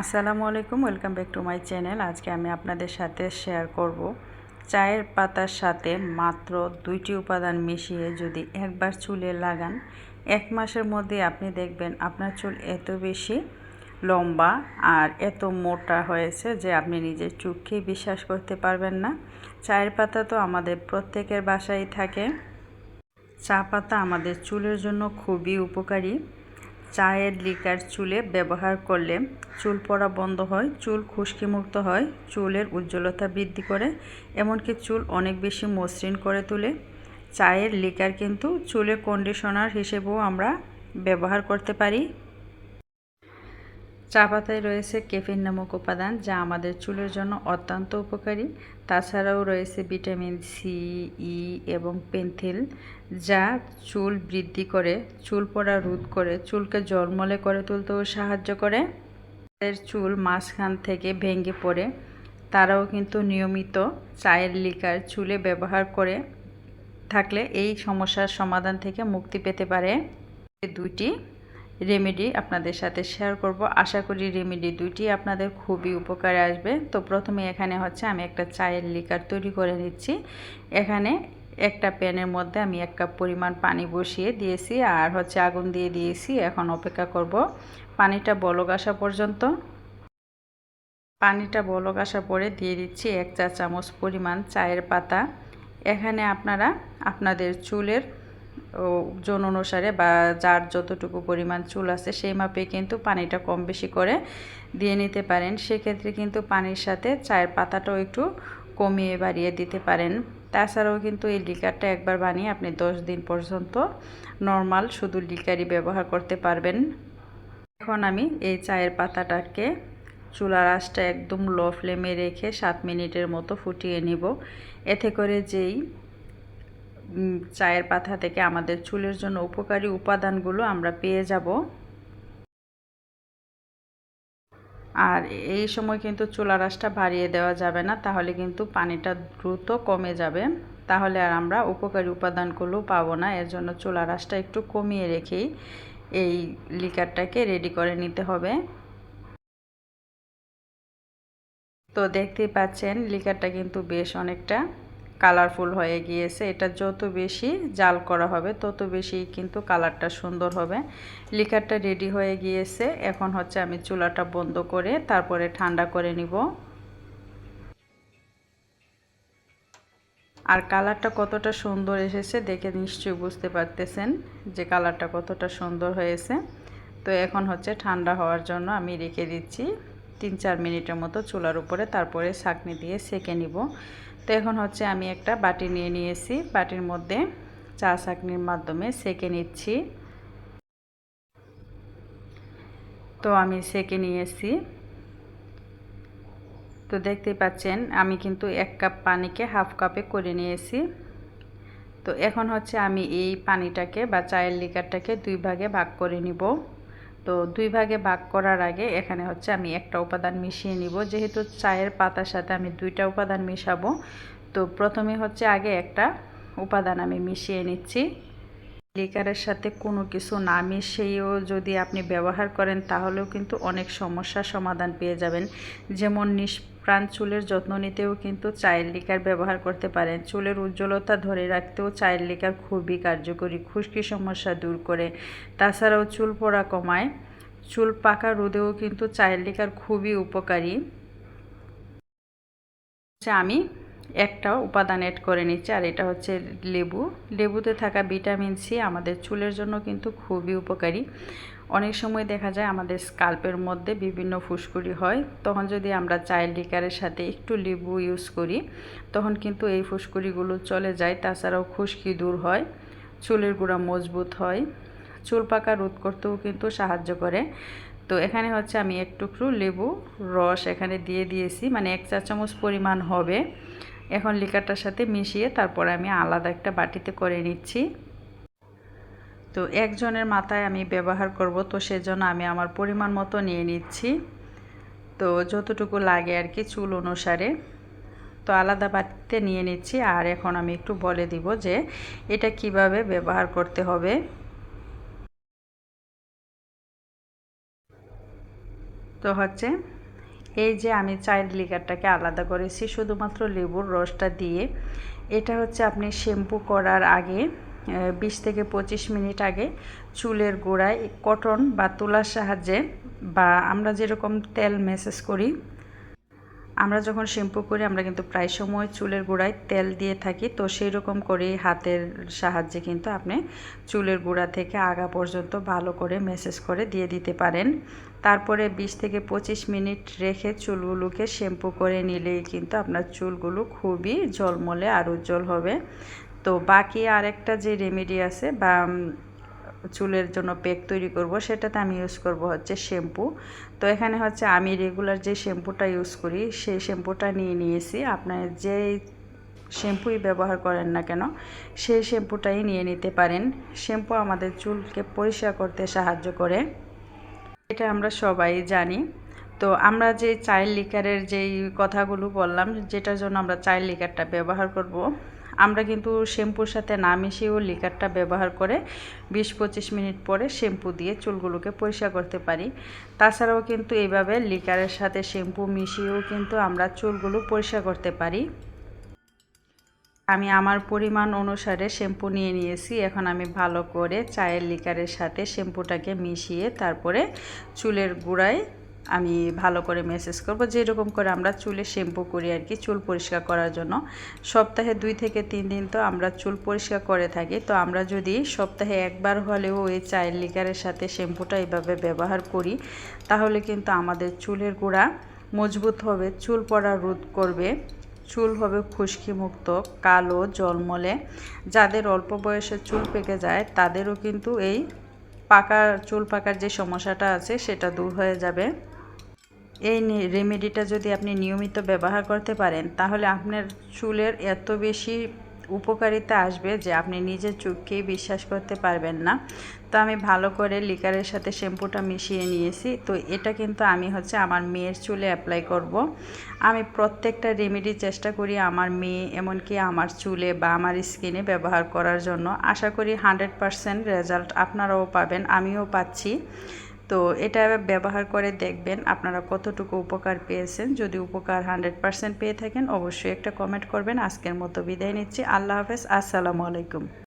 আসসালামু আলাইকুম, welcome back to my channel. আজকে আমি আপনাদের সাথে শেয়ার করব চায়ের পাতার সাথে মাত্র দুইটি উপাদান মিশিয়ে যদি একবার চুলে লাগান, এক মাসের মধ্যে আপনি দেখবেন আপনার চুল এত বেশি লম্বা আর এত মোটা হয়েছে যে আপনি নিজের চোখকেই বিশ্বাস করতে পারবেন না। চায়ের পাতা তো আমাদের প্রত্যেকের বাসায় থাকে। চা পাতা আমাদের চুলের জন্য খুবই উপকারী। চায়ের লিকার চুলে ব্যবহার করলে চুল পড়া বন্ধ হয়, চুল খুশকিমুক্ত হয়, চুলের উজ্জ্বলতা বৃদ্ধি করে, এমনকি চুল অনেক বেশি মসৃণ করে তোলে। চায়ের লিকার কিন্তু চুলের কন্ডিশনার হিসেবেও আমরা ব্যবহার করতে পারি। চা পাতায় রয়েছে কেফিন নামক উপাদান, যা আমাদের চুলের জন্য অত্যন্ত উপকারী। তাছাড়াও রয়েছে ভিটামিন সি ই এবং পেন্থিল, যা চুল বৃদ্ধি করে, চুল পড়া রোধ করে, চুলকে জলমলে করে তুলতেও সাহায্য করে। এর চুল মাঝখান থেকে ভেঙে পড়ে। তারাও কিন্তু নিয়মিত চায়ের লিকার চুলে ব্যবহার করে থাকলে এই সমস্যার সমাধান থেকে মুক্তি পেতে পারে। দুইটি রেমেডি আপনাদের সাথে শেয়ার করব। আশা করি রেমেডি দুইটি আপনাদের খুবই উপকারে আসবে। তো প্রথমে এখানে হচ্ছে আমি একটা চায়ের লিকার তৈরি করে নিচ্ছি। এখানে একটা প্যানের মধ্যে আমি এক কাপ পরিমাণ পানি বসিয়ে দিয়েছি আর হচ্ছে আগুন দিয়ে দিয়েছি। এখন অপেক্ষা করব। পানিটা বলক আসা পর্যন্ত। পানিটা বলক আসা পরে দিয়ে দিচ্ছি এক চা চামচ পরিমাণ চায়ের পাতা। এখানে আপনারা আপনাদের চুলের ওজন অনুসারে বা যার যতটুকু পরিমাণ চুল আছে সেই মাপে কিন্তু পানিটা কম বেশি করে দিয়ে নিতে পারেন। সেক্ষেত্রে কিন্তু পানির সাথে চায়ের পাতাটাও একটু কমিয়ে বাড়িয়ে দিতে পারেন। তাছাড়াও কিন্তু এই লিকারটা একবার বানিয়ে আপনি দশ দিন পর্যন্ত নর্মাল শুধু লিকারই ব্যবহার করতে পারবেন। এখন আমি এই চায়ের পাতাটাকে চুলার আঁচটা একদম লো ফ্লেমে রেখে সাত মিনিটের মতো ফুটিয়ে নিব। এতে করে যেই চায়ের পাতা থেকে আমাদের চুলের জন্য উপকারী উপাদানগুলো আমরা পেয়ে যাব। আর এই সময় কিন্তু চুলা রাসটা বাড়িয়ে দেওয়া যাবে না, তাহলে কিন্তু পানিটা দ্রুত কমে যাবে। তাহলে আর আমরা উপকারী উপাদানগুলো পাবো না, এর জন্য চুলা রাসটা একটু কমিয়ে রেখেই এই লিকারটাকে রেডি করে নিতে হবে। তো দেখতেই পাচ্ছেন, লিকারটা কিন্তু বেশ অনেকটা কালারফুল হয়ে গিয়েছে, এটা যত বেশি জাল করা হবে তত বেশি কিন্তু কালারটা সুন্দর হবে। লিকারটা রেডি হয়ে গিয়েছে, এখন হচ্ছে আমি চুলাটা বন্ধ করে তারপরে ঠান্ডা করে নিব। আর কালারটা কতটা সুন্দর এসেছে দেখে নিশ্চয়ই বুঝতে পারতেছেন যে কালারটা কতটা সুন্দর হয়েছে। তো এখন হচ্ছে ঠান্ডা হওয়ার জন্য আমি রেখে দিচ্ছি, তিন চার মিনিটের মতো চুলার উপরে, তারপরে ছাঁকনি দিয়ে সেকে নিব। তো এখন হচ্ছে আমি একটা বাটি নিয়ে নিয়েছি। বাটির মধ্যে চা চাকনির মাধ্যমে সেকে নিচ্ছি। তো আমি সেকে নিয়েছি। তো দেখতেই পাচ্ছেন, আমি কিন্তু এক কাপ পানিকে হাফ কাপে করে নিয়েছি। তো এখন হচ্ছে আমি এই পানিটাকে বা চায়ের লিকারটাকে দুই ভাগে ভাগ করে নিব। তো দুই ভাগে ভাগ করার আগে এখানে হচ্ছে আমি একটা উপাদান মিশিয়ে নিব। যেহেতু চায়ের পাতার সাথে আমি দুইটা উপাদান মিশাবো, তো প্রথমে হচ্ছে আগে একটা উপাদান আমি মিশিয়ে নিচ্ছি। লিকারের সাথে কোনো কিছু না মিশিয়েও যদি আপনি ব্যবহার করেন, তাহলেও কিন্তু অনেক সমস্যার সমাধান পেয়ে যাবেন। যেমন নিষ্প্রাণ চুলের যত্ন নিতেও কিন্তু চায়ের লিকার ব্যবহার করতে পারেন। চুলের উজ্জ্বলতা ধরে রাখতেও চায়ের লিকার খুবই কার্যকরী, খুশকি সমস্যা দূর করে। তাছাড়াও চুল পড়া কমায়। চুল পাকা রোদেও কিন্তু চায়ের লিকার খুবই উপকারী। আমি একটা উপাদান অ্যাড করে নিচ্ছি, আর এটা হচ্ছে লেবু। লেবুতে থাকা ভিটামিন সি আমাদের চুলের জন্য কিন্তু খুবই উপকারী। অনেক সময় দেখা যায় আমাদের স্কাল্পের মধ্যে বিভিন্ন ফুসকুড়ি হয়। তখন যদি আমরা চাইল্ড লিকারের সাথে একটু লেবু ইউজ করি, তখন কিন্তু এই ফুসকুড়িগুলো চলে যায়। তাছাড়াও খুশকি দূর হয়, চুলের গুঁড়া মজবুত হয়, চুল পাকা রোধ করতেও কিন্তু সাহায্য করে। তো এখানে হচ্ছে আমি একটুকরু লেবু রস এখানে দিয়ে দিয়েছি মানে এক চা চামচ পরিমাণ হবে। এখন লিকারটার সাথে মিশিয়ে তারপর আমি আলাদা একটা বাটিতে করে নিচ্ছি। তো একজনের মাথায় আমি ব্যবহার করব, তো সেজন্য আমি আমার পরিমাণ মতো নিয়ে নিচ্ছি। তো যতটুকু লাগে আর কি চুল অনুসারে। তো আলাদা বাটিতে নিয়ে নিচ্ছি, আর এখন আমি একটু বলে দিব যে এটা কীভাবে ব্যবহার করতে হবে। তো হচ্ছে এই যে আমি চায়ের লিকারটাকে আলাদা করেছি, শুধুমাত্র লেবুর রসটা দিয়ে। এটা হচ্ছে আপনি শ্যাম্পু করার আগে বিশ থেকে পঁচিশ মিনিট আগে চুলের গোড়ায় কটন বা তুলার সাহায্যে বা আমরা যেরকম তেল মেসেজ করি, আমরা যখন শ্যাম্পু করি, আমরা কিন্তু প্রায় সময় চুলের গোড়ায় তেল দিয়ে থাকি। তো সেই রকম করে হাতের সাহায্যে কিন্তু আপনি চুলের গোড়া থেকে আগা পর্যন্ত ভালো করে মেসেজ করে দিয়ে দিতে পারেন। তারপরে ২০ থেকে ২৫ মিনিট রেখে চুলগুলোকে শ্যাম্পু করে নিলেই কিন্তু আপনার চুলগুলো খুবই জলমলে আর উজ্জ্বল হবে। তো বাকি আরেকটা যে রেমেডি আছে বা চুলের জন্য পেক তৈরি করব, সেটাতে আমি ইউজ করব হচ্ছে শ্যাম্পু তো এখানে হচ্ছে আমি রেগুলার যে শ্যাম্পুটা ইউজ করি, সেই শ্যাম্পুটা নিয়ে নিয়েছি। আপনার যে শ্যাম্পুই ব্যবহার করেন না কেন, সেই শ্যাম্পুটাই নিয়ে নিতে পারেন। শ্যাম্পু আমাদের চুলকে পরিষ্কার করতে সাহায্য করে। এটা আমরা সবাই জানি। তো আমরা যে চাইল্ড লিকারের যেই কথাগুলো বললাম, যেটার জন্য আমরা চাইল্ড লিকারটা ব্যবহার করব আমরা কিন্তু শ্যাম্পুর সাথে না মিশিয়েও লিকারটা ব্যবহার করে বিশ পঁচিশ মিনিট পরে শ্যাম্পু দিয়ে চুলগুলোকে পরিষ্কার করতে পারি। তাছাড়াও কিন্তু এইভাবে লিকারের সাথে শ্যাম্পু মিশিয়েও কিন্তু আমরা চুলগুলো পরিষ্কার করতে পারি। আমি আমার পরিমাণ অনুসারে শ্যাম্পু নিয়ে নিয়েছি। এখন আমি ভালো করে চায়ের লিকারের সাথে শ্যাম্পুটাকে মিশিয়ে তারপরে চুলের গুঁড়ায় আমি ভালো করে মেসেজ করব। যেরকম করে আমরা চুলে শ্যাম্পু করি আর কি, চুল পরিষ্কার করার জন্য। সপ্তাহে দুই থেকে তিন দিন তো আমরা চুল পরিষ্কার করে থাকি। তো আমরা যদি সপ্তাহে একবার হলেও ওই চায়ের লিকারের সাথে শ্যাম্পুটা এইভাবে ব্যবহার করি, তাহলে কিন্তু আমাদের চুলের গোড়া মজবুত হবে, চুল পড়া রোধ করবে। চুল হবে খুশকি মুক্ত কালো, জলমলে। যাদের অল্প বয়সে চুল পেকে যায়, তাদেরও কিন্তু এই পাকা, চুল পাকার যে সমস্যাটা আছে, সেটা দূর হয়ে যাবে। এই রেমেডিটা যদি আপনি নিয়মিত ব্যবহার করতে পারেন, তাহলে আপনার চুলের এত বেশি উপকারিতা আসবে যে আপনি নিজের চোখকেই বিশ্বাস করতে পারবেন না। তো আমি ভালো করে লিকারের সাথে শ্যাম্পুটা মিশিয়ে নিয়েছি। তো এটা কিন্তু আমি হচ্ছে আমার মেয়ের চুলে অ্যাপ্লাই করব। আমি প্রত্যেকটা রেমেডি চেষ্টা করি আমার মেয়ে, এমনকি আমার চুলে বা আমার স্কিনে ব্যবহার করার জন্য। আশা করি হান্ড্রেড পারসেন্ট রেজাল্ট আপনারাও পাবেন, আমিও পাচ্ছি। তো এটা ব্যবহার করে দেখবেন আপনারা কতটুকু উপকার পেয়েছেন। যদি উপকার হান্ড্রেড পারসেন্ট পেয়ে থাকেন, অবশ্যই একটা কমেন্ট করবেন। আজকের মতো বিদায় নিচ্ছি। আল্লাহ হাফেজ। আসসালামু আলাইকুম।